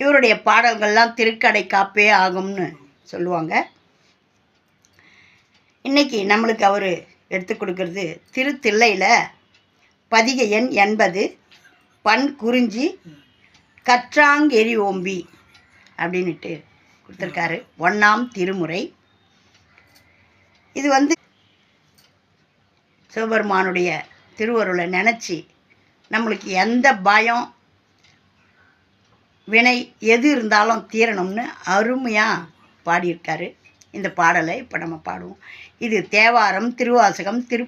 இவருடைய பாடல்கள்லாம் திருக்கடை காப்பே ஆகும்னு சொல்லுவாங்க. இன்னைக்கு நம்மளுக்கு அவர் எடுத்து கொடுக்கறது திருத்தில்லையில் பதிகை எண் எண்பது பண் குறிஞ்சி கற்றாங்கெரி ஓம்பி அப்படின்னுட்டு கொடுத்துருக்காரு. ஒன்றாம் திருமுறை. இது வந்து சிவபெருமானுடைய திருவருளை நினச்சி நம்மளுக்கு எந்த பயம் வினை எது இருந்தாலும் தீரணும்னு அருமையாக பாடியிருக்காரு. இந்த பாடலை இப்போ நம்ம பாடுவோம். இது தேவாரம் திருவாசகம் திரு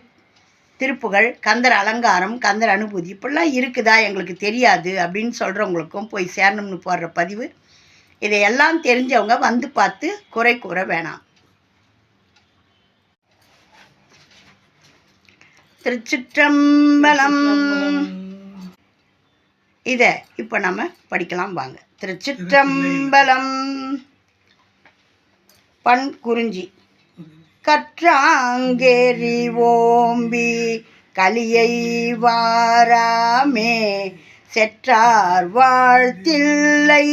திருப்புகழ் கந்தர் அலங்காரம் கந்தர் அனுபூதி இப்படிலாம் இருக்குதா? எங்களுக்கு தெரியாது அப்படின்னு சொல்கிறவங்களுக்கும் போய் சேரணும்னு போடுற பதிவு. இதையெல்லாம் தெரிஞ்சவங்க வந்து பார்த்து குறை கூற வேணாம். திருச்சிற்றம்பலம். இதை இப்போ நம்ம படிக்கலாம் வாங்க. திருச்சிற்றம்பலம் பண் குறிஞ்சி கற்றாங்கேரி ஓம்பி கலியை வாராமே செற்றார் வாழ்த்தில்லை.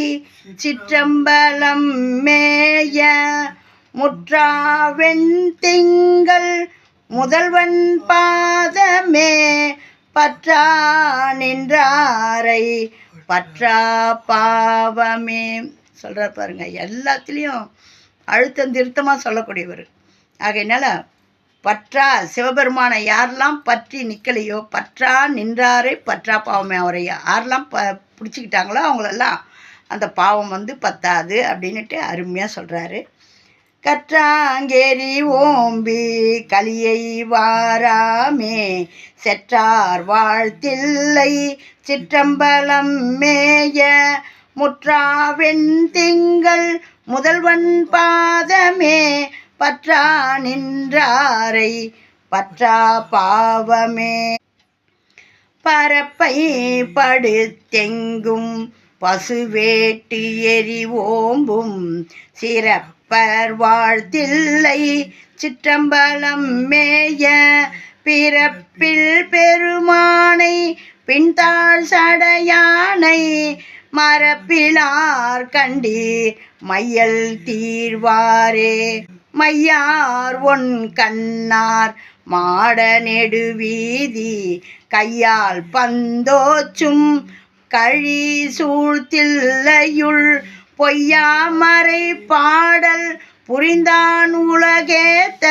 சிற்றம்பலம் மேய முற்றாவெண் திங்கள் முதல்வன் பாதமே பற்றா நின்றாரை பற்றா பாவமே. சொல்கிறார் பாருங்க எல்லாத்துலேயும் அழுத்தம் திருத்தமாக சொல்லக்கூடியவர். ஆகையினால பற்றா சிவபெருமானை யாரெல்லாம் பற்றி நிற்கலையோ பற்றா நின்றாரே பற்றா பாவமே. அவரை யாரெல்லாம் ப பிடிச்சிக்கிட்டாங்களோ அவங்களெல்லாம் அந்த பாவம் வந்து பத்தாது அப்படின்னுட்டு அருமையாக சொல்கிறாரு கற்றாங்கேரி ஓம்பி கலியை வாராமே செற்றார் வாழ்த்தில்லை சிற்றம்பலம் மேய முற்றாவெண் திங்கள் முதல்வன் பாதமே பற்றா நின்றாரை பற்றா பாவமே. பரப்பை படுத்தெங்கும் பசுவேட்டு எரி ஓம்பும் சிறப்பர் வாழ்த்தில்லை. சிற்றம்பலம் மேய பிறப்பில் பெருமானை பின்தாள் சடையானை மரப்பிலார் கண்டீர். மையல் தீர்வாரே மையார் ஒன் கண்ணார். மாட நெடுவீதி கையால் பந்தோச்சும் கழி சூழ்த்தில்லையுள். பொய்யாமறை பாடல் புரிந்தான் உலகேத்த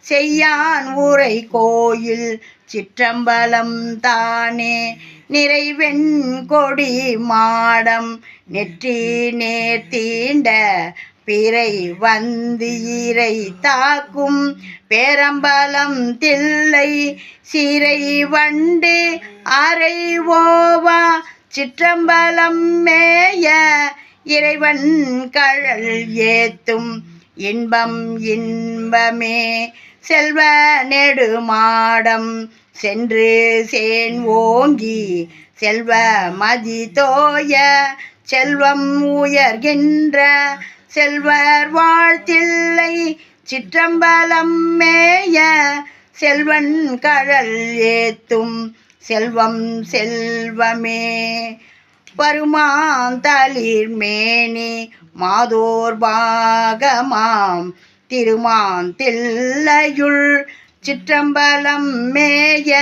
செய்யான் உரை கோயில் சிற்றம்பலம் தானே. நிறைவெண் கொடி மாடம் நெற்றி நேர்த்தீண்ட பிறை வந்து இறை தாக்கும் பேரம்பலம் தில்லை சிறை வண்டு அரை ஓவா சிற்றம்பலம் மேய இறைவன் கழல் ஏத்தும் இன்பம் இன்பமே. செல்வ நெடுமாடம் சென்று சேன் ஓங்கி செல்வ மதி தோய செல்வம் உயர்கின்ற செல்வர் வாழ்த்தில்லை சிற்றம்பலம் மேய செல்வன் கழல் ஏத்தும் செல்வம் செல்வமே. வருமாந்தளிர் மேனி மாதோர் பாகமாம். திருமான் தில்லையுள் சிற்றம்பலம் மேய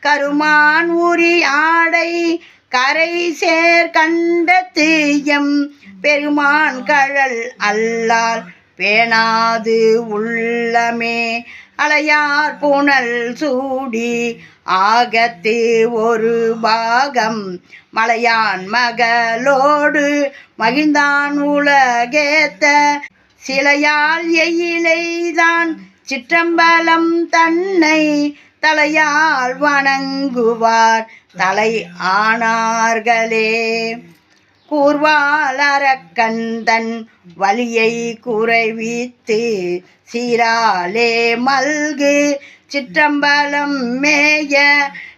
கருமான் உரி ஆடை கரை சேர் கண்ட தீயம். பெருமான் கழல் அல்லால் பேணாது உள்ளமே. அலையார் புனல் சூடி ஆகத்து ஒரு பாகம். மலையான் மகளோடு மகிழ்ந்தான் உலகேத்த. சிலையால் எயிலைதான் சிற்றம்பலம் தன்னை தலையால் வணங்குவார் தலை ஆனார்களே கூர்வாளரக்கந்தன் வலியை குறைவித்து சீராலே மல்கு. சிற்றம்பலம் மேய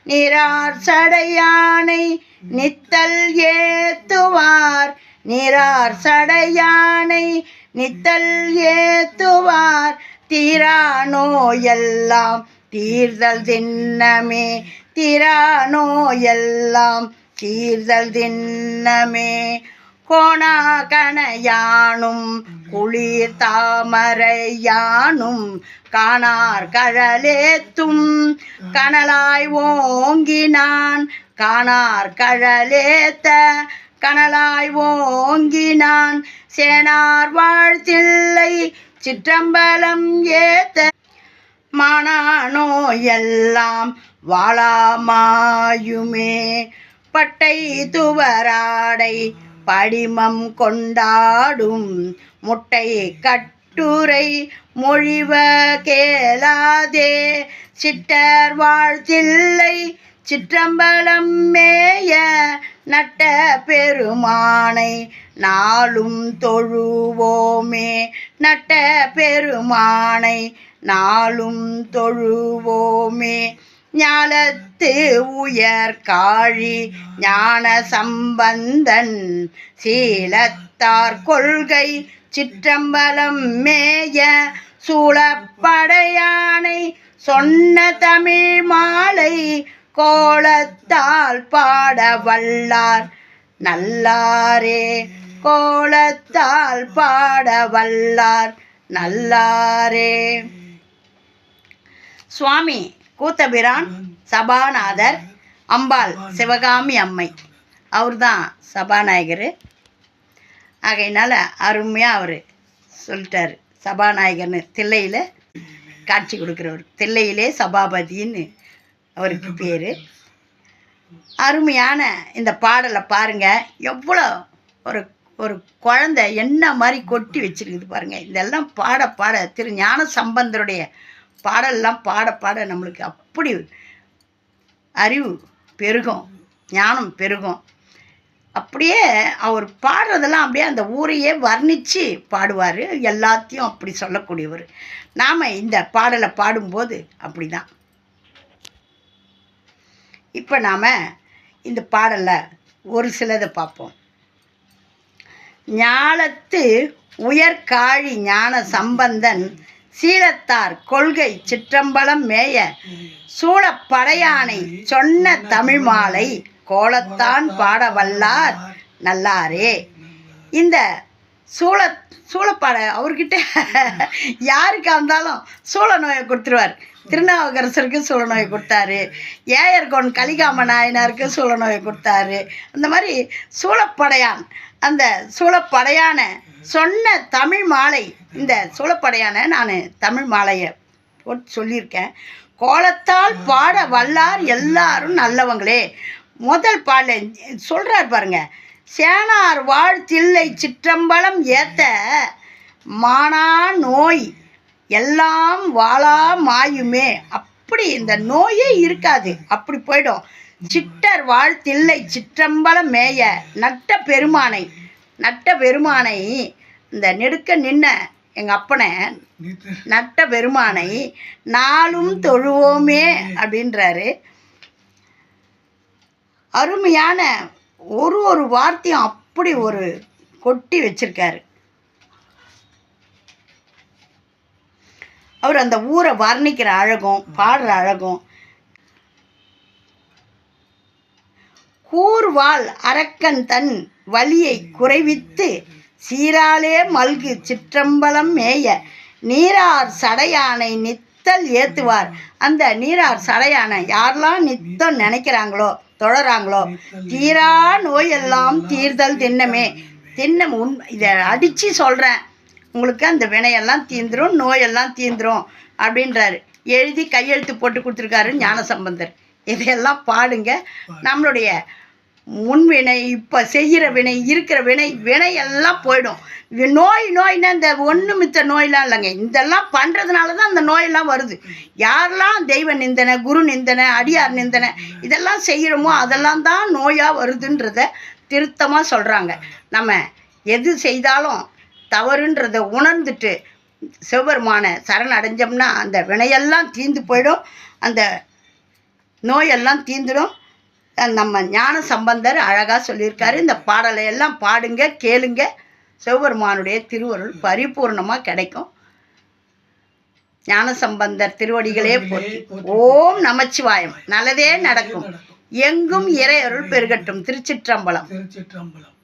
நிரார் சடையானை நித்தல் ஏத்துவார். நிரார் சடையானை நித்தல் ஏத்துவார். தீரா நோயெல்லாம் தீர்தல் தின்னமே தீரா நோயெல்லாம் சீர்தல் தின்னமே. கோணாகணையானும் குளிர் தாமரையானும் காணார் கழலேத்தும். கனலாய் ஓங்கினான் காணார் கழலேத்த. கனலாய் ஓங்கினான் சேனார் வாழ்த்தில்லை சிற்றம்பலம் ஏத்த. மானானோ எல்லாம் வாழாமாயுமே. பட்டை துவராடை படிமம் கொண்டாடும் முட்டை கட்டுரை மொழிவ கேளாதே. சிட்டர் வாழ்த்தில்லை சிற்றம்பலம் மேய நட்ட பெருமானை நாளும் தொழுவோமே. நட்ட பெருமானை நாளும் தொழுவோமே. ஞாலத்து உயர் காழி ஞான சம்பந்தன். சீலத்தார் கொள்கை சிற்றம்பலம் மேய சூழப்படையானை சொன்ன தமிழ் மாலை கோலத்தால் பாட வல்லார். நல்லாரே கோலத்தால் பாட வல்லார். நல்லாரே. சுவாமி கூத்தபிரான் சபாநாதர் அம்பாள் சிவகாமி அம்மை. அவர் தான் சபாநாயகர். ஆகையினால் அருமையாக அவர் சொல்லிட்டார். சபாநாயகர்னு தில்லையில் காட்சி கொடுக்குறவர். தில்லையிலே சபாபதின்னு அவருக்கு பேர். அருமையான இந்த பாடலை பாருங்கள் எவ்வளோ ஒரு ஒரு குழந்தை என்ன மாதிரி கொட்டி வச்சிருக்குது பாருங்கள் இதெல்லாம் பாட பாட திரு ஞான சம்பந்தருடைய பாடல்லாம் பாட பாட நம்மளுக்கு அப்படி அறிவு பெருகும் ஞானம் பெருகும். அப்படியே அவர் பாடுறதெல்லாம் அப்படியே அந்த ஊரையே வர்ணித்து பாடுவார். எல்லாத்தையும் அப்படி சொல்லக்கூடியவர். நாம் இந்த பாடலை பாடும்போது அப்படி தான் இப்போ நாம் இந்த பாடலில் ஒரு சிலதை பார்ப்போம். ஞாலத்து உயர்காழி ஞான சம்பந்தன் சீலத்தார் கொள்கை சிற்றம்பலம் மேய சூழப்படையானை சொன்ன தமிழ் மாலை கோலத்தான் பாட வல்லார் நல்லாரே. இந்த சூழ சூழப்பாட அவர்கிட்ட யாருக்கா இருந்தாலும் சூழ நோயை கொடுத்துருவார். திருநாவுக்கரசருக்கு சூழ நோயை கொடுத்தாரு. ஏயர்கோன் கலிகாம நாயனாருக்கு சூழ நோயை கொடுத்தாரு. அந்த மாதிரி சூழப்படையான் அந்த சூழப்படையான சொன்ன தமிழ் மாலை இந்த சூழப்படையான நான் தமிழ் மாலையை போட்டு சொல்லியிருக்கேன். கோலத்தால் பாட வல்லார் எல்லாரும் நல்லவங்களே. முதல் பாடல சொல்கிறார் பாருங்க சேனார் வாழ்த்தில்லை சிற்றம்பலம் ஏத்த மானா நோய் எல்லாம் வாழா மாயுமே. அப்படி இந்த நோயே இருக்காது அப்படி போயிடும். சிட்டர் வாழ்த்தில்லை சிற்றம்பலம் மேய நட்ட பெருமானை நட்ட பெருமானை இந்த நெடுக்க நின்ன எங்கள் அப்பனை நட்ட பெருமானை நாளும் தொழுவோமே அப்படின்றாரு. அருமையான ஒரு ஒரு வார்த்தையும் அப்படி ஒரு கொட்டி வச்சிருக்காரு. அவர் அந்த ஊரை வர்ணிக்கிற அழகும் பாடுற அழகும். கூர்வாள் அரக்கன் தன் வலியை குறைவித்து சீராலே மல்கு சிற்றம்பலம் மேய நீரார் சடையானை நித்தல் ஏத்துவார். அந்த நீரார் சடையானை யாரெல்லாம் நித்தம் நினைக்கிறாங்களோ தொடராங்களோ தீரா நோயெல்லாம் தீர்தல் திண்ணமே. திண்ணம் உண் இதை அடித்து சொல்கிறேன் உங்களுக்கு அந்த வினையெல்லாம் தீந்துரும் நோயெல்லாம் தீந்துரும் அப்படின்றாரு. எழுதி கையெழுத்து போட்டு கொடுத்துருக்காரு ஞானசம்பந்தர். இதையெல்லாம் பாடுங்க. நம்மளுடைய முன் வினை இப்போ செய்கிற வினை இருக்கிற வினை வினை எல்லாம் போயிடும் நோய் நோய்னா இந்த ஒன்று மித்த நோயெலாம் இல்லைங்க. இதெல்லாம் பண்ணுறதுனால தான் அந்த நோயெல்லாம் வருது. யாரெல்லாம் தெய்வ நிந்தனை குரு நிந்தனை அடியார் நிந்தனை இதெல்லாம் செய்கிறோமோ அதெல்லாம் தான் நோயாக வருதுன்றத திருத்தமாக சொல்கிறாங்க நம்ம எது செய்தாலும் தவறுன்றதை உணர்ந்துட்டு சிவபெருமான சரணடைஞ்சோம்னா அந்த வினையெல்லாம் தீந்து போயிடும். அந்த நோயெல்லாம் தீந்துடும் நம்ம ஞான சம்பந்தர் அழகாக சொல்லியிருக்காரு. இந்த பாடலை எல்லாம் பாடுங்க கேளுங்க. சிவபெருமானுடைய திருவருள் பரிபூர்ணமாக கிடைக்கும். ஞான சம்பந்தர் திருவடிகளே போற்றி. ஓம் நமச்சிவாயம். நல்லதே நடக்கும். நடக்கும் எங்கும் இறையருள் பெருகட்டும். திருச்சிற்றம்பலம். திருச்சிற்றம்பலம்.